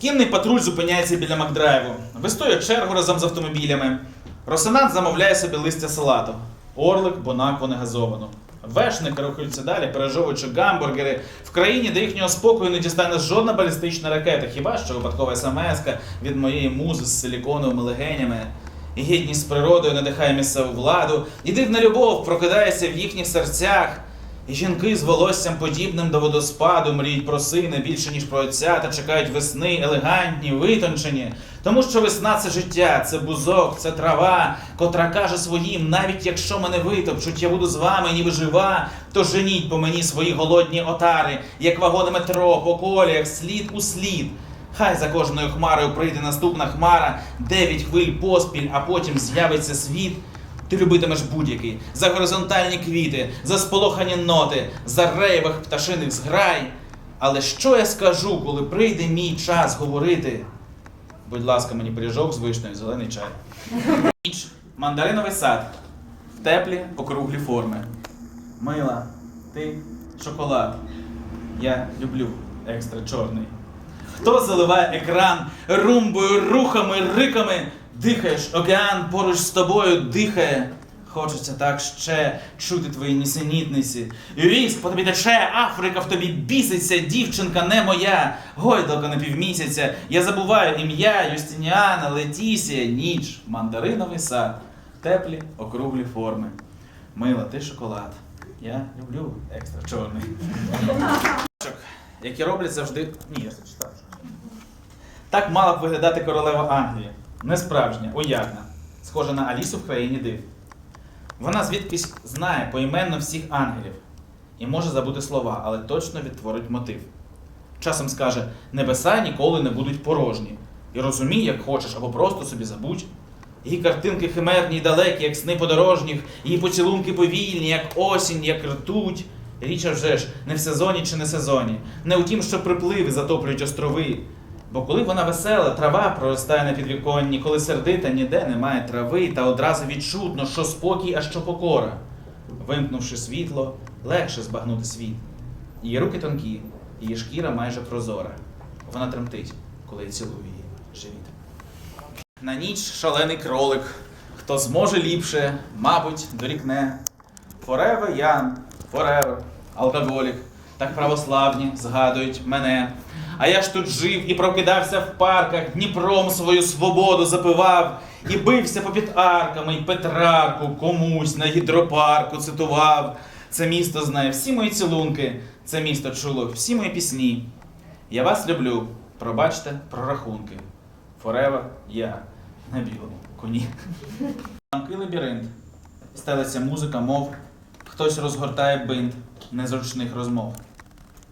Кінний патруль зупиняється біля Макдрайву. Вистоює чергу разом з автомобілями. Росинант замовляє собі листя салату. Орлик, бонакву негазовану. Вешники рухаються далі, пережовуючи гамбургери в країні, де їхнього спокою не дістане жодна балістична ракета, хіба що випадкова смс від моєї музи з силіконовими легенями. Гідність з природою надихає місцеву владу, і дивна любов прокидається в їхніх серцях. Жінки з волоссям подібним до водоспаду мріють про сина більше, ніж про отця, та чекають весни, елегантні, витончені. Тому що весна це життя, це бузок, це трава, котра каже своїм, навіть якщо мене витопчуть, я буду з вами, ніби жива, то женіть по мені свої голодні отари, як вагони метро, по коліях, слід у слід. Хай за кожною хмарою прийде наступна хмара, дев'ять хвиль поспіль, а потім з'явиться світ. Ти любитимеш будь-який за горизонтальні квіти, за сполохані ноти, за рейвах пташиних зграй. Але що я скажу, коли прийде мій час говорити? Будь ласка, мені пиріжок з вишнею, зелений чай. Ніч, мандариновий сад, в теплі округлі форми. Мила, ти шоколад. Я люблю екстра чорний. Хто заливає екран румбою, рухами, риками? Дихаєш, океан поруч з тобою дихає. Хочеться так ще чути твої нісенітниці. Військ по тобі тече, Африка в тобі біситься, дівчинка не моя, гойдалка на півмісяця. Я забуваю ім'я Юстиніана, Летісія, ніч, мандариновий сад, теплі округлі форми. Мила, ти шоколад. Я люблю екстра чорний. Які роблять завжди. Ні, я це читав. Так мала б виглядати королева Англії. Не справжня, уявна, схожа на Алісу в країні див. Вона звідкись знає поіменно всіх ангелів і може забути слова, але точно відтворить мотив. Часом скаже: небеса ніколи не будуть порожні. І розумій, як хочеш, або просто собі забудь. Її картинки химерні й далекі, як сни подорожніх, її поцілунки повільні, як осінь, як ртуть. Річ вже ж не в сезоні чи не сезоні, не у тім, що припливи затоплюють острови. Бо коли вона весела, трава проростає на підвіконні, коли сердита ніде немає трави, та одразу відчутно, що спокій, а що покора. Вимкнувши світло, легше збагнути світ. Її руки тонкі, її шкіра майже прозора. Вона тремтить, коли я цілую її живіт. На ніч шалений кролик. Хто зможе ліпше, мабуть, дорікне. Forever young, forever, алкоголік. Так православні згадують мене. А я ж тут жив і прокидався в парках, Дніпром свою свободу запивав, і бився попід арками, і Петрарку комусь на гідропарку цитував. Це місто знає всі мої цілунки, це місто чуло всі мої пісні. Я вас люблю, пробачте прорахунки. Форева я на білому коні. Замкий лабіринт. Стелиться музика, мов хтось розгортає бинт незручних розмов.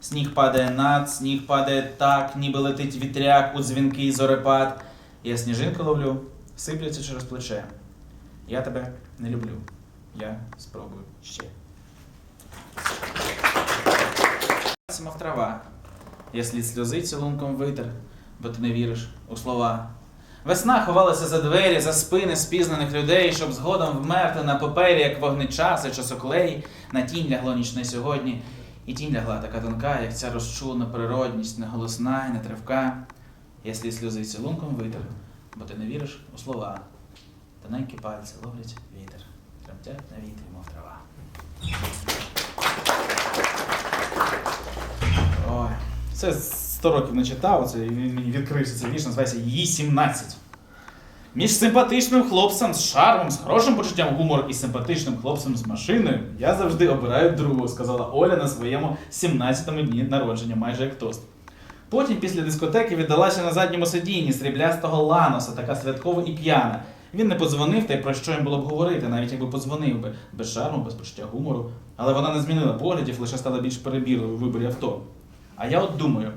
Сніг падає над, сніг падає так, ніби летить вітряк у дзвінкий зорепад. Я сніжинки ловлю, сипляться через плече. Я тебе не люблю. Я спробую ще. Мов трава. Я слід сльози цілунком витер, бо ти не віриш у слова. Весна ховалася за двері, за спини спізнаних людей, щоб згодом вмерти на папері, як вогнечас і часоклей. На тінь лягло нічне сьогодні, і тінь лягла така тонка, як ця розчулена природність, не голосна і не тривка. Я слід сльози цілунком витер, бо ти не віриш у слова. Тоненькі пальці ловлять вітер, тремтять на вітрі, мов трава. Ой, це 100 років не читав, це він мені відкрився цей вірш, називається її 17. Між симпатичним хлопцем з шармом, з хорошим почуттям гумору і симпатичним хлопцем з машиною я завжди обираю другого, сказала Оля на своєму 17-му дні народження, майже як тост. Потім після дискотеки віддалася на задньому сидінні сріблястого ланоса, така святкова і п'яна. Він не подзвонив, та й про що їм було б говорити, навіть якби подзвонив би, без шарму, без почуття гумору. Але вона не змінила поглядів, лише стала більш перебірливою у виборі авто. А я от думаю,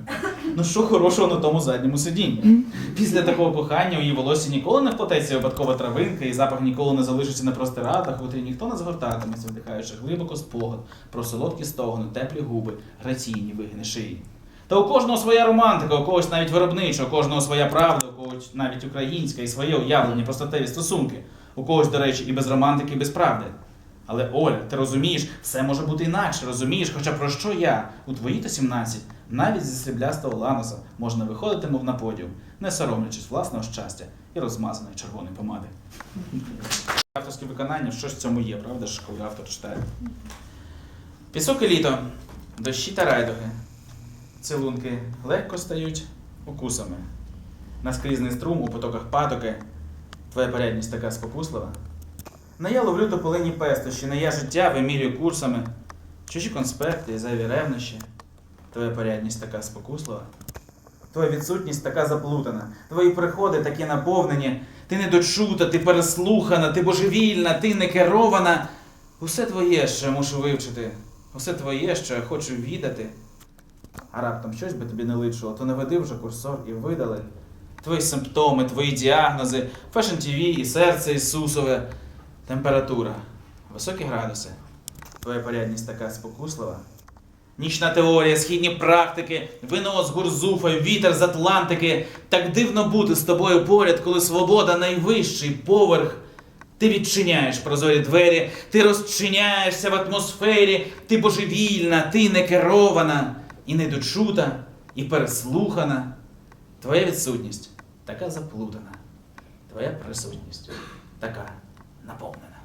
ну що хорошого на тому задньому сидінні? Після такого кохання у її волосі ніколи не вплететься випадкова травинка, і запах ніколи не залишиться на простирадах, котрі ніхто не згортатиметься, вдихаючи глибоко спогад про солодкі стогони, теплі губи, граційні вигини шиї. Та у кожного своя романтика, у когось навіть виробнича, у кожного своя правда, у когось навіть українська і своє уявлення про статеві стосунки, у когось, до речі, і без романтики, і без правди. Але Оля, ти розумієш, все може бути інакше, розумієш, хоча про що я у твої то 17 Навіть зі сріблястого ланоса можна виходити, мов на подіум, не соромлячись власного щастя і розмазаної червоної помади. Авторське виконання, що ж в цьому є, правда ж, коли автор читає? Пісок і літо, дощі та райдуги. Цілунки легко стають укусами. Наскрізний струм у потоках патоки. Твоя порядність така спокуслива. Не я ловлю тополині пестощі, не я життя вимірюю курсами. Чужі конспекти і зайві ревнощі. Твоя порядність така спокуслива. Твоя відсутність така заплутана. Твої приходи такі наповнені. Ти недочута, ти переслухана, ти божевільна, ти не керована. Усе твоє, що я мушу вивчити. Усе твоє, що я хочу віддати. А раптом щось би тобі не личило, то наведи вже курсор і видали. Твої симптоми, твої діагнози, фешн ТВ і серце Ісусове, температура, високі градуси. Твоя порядність така спокуслива. Нічна теорія, східні практики, вино з гурзуфа, вітер з Атлантики. Так дивно бути з тобою поряд, коли свобода найвищий поверх. Ти відчиняєш прозорі двері, ти розчиняєшся в атмосфері, ти божевільна, ти не керована, і недочута, і переслухана. Твоя відсутність така заплутана, твоя присутність така наповнена.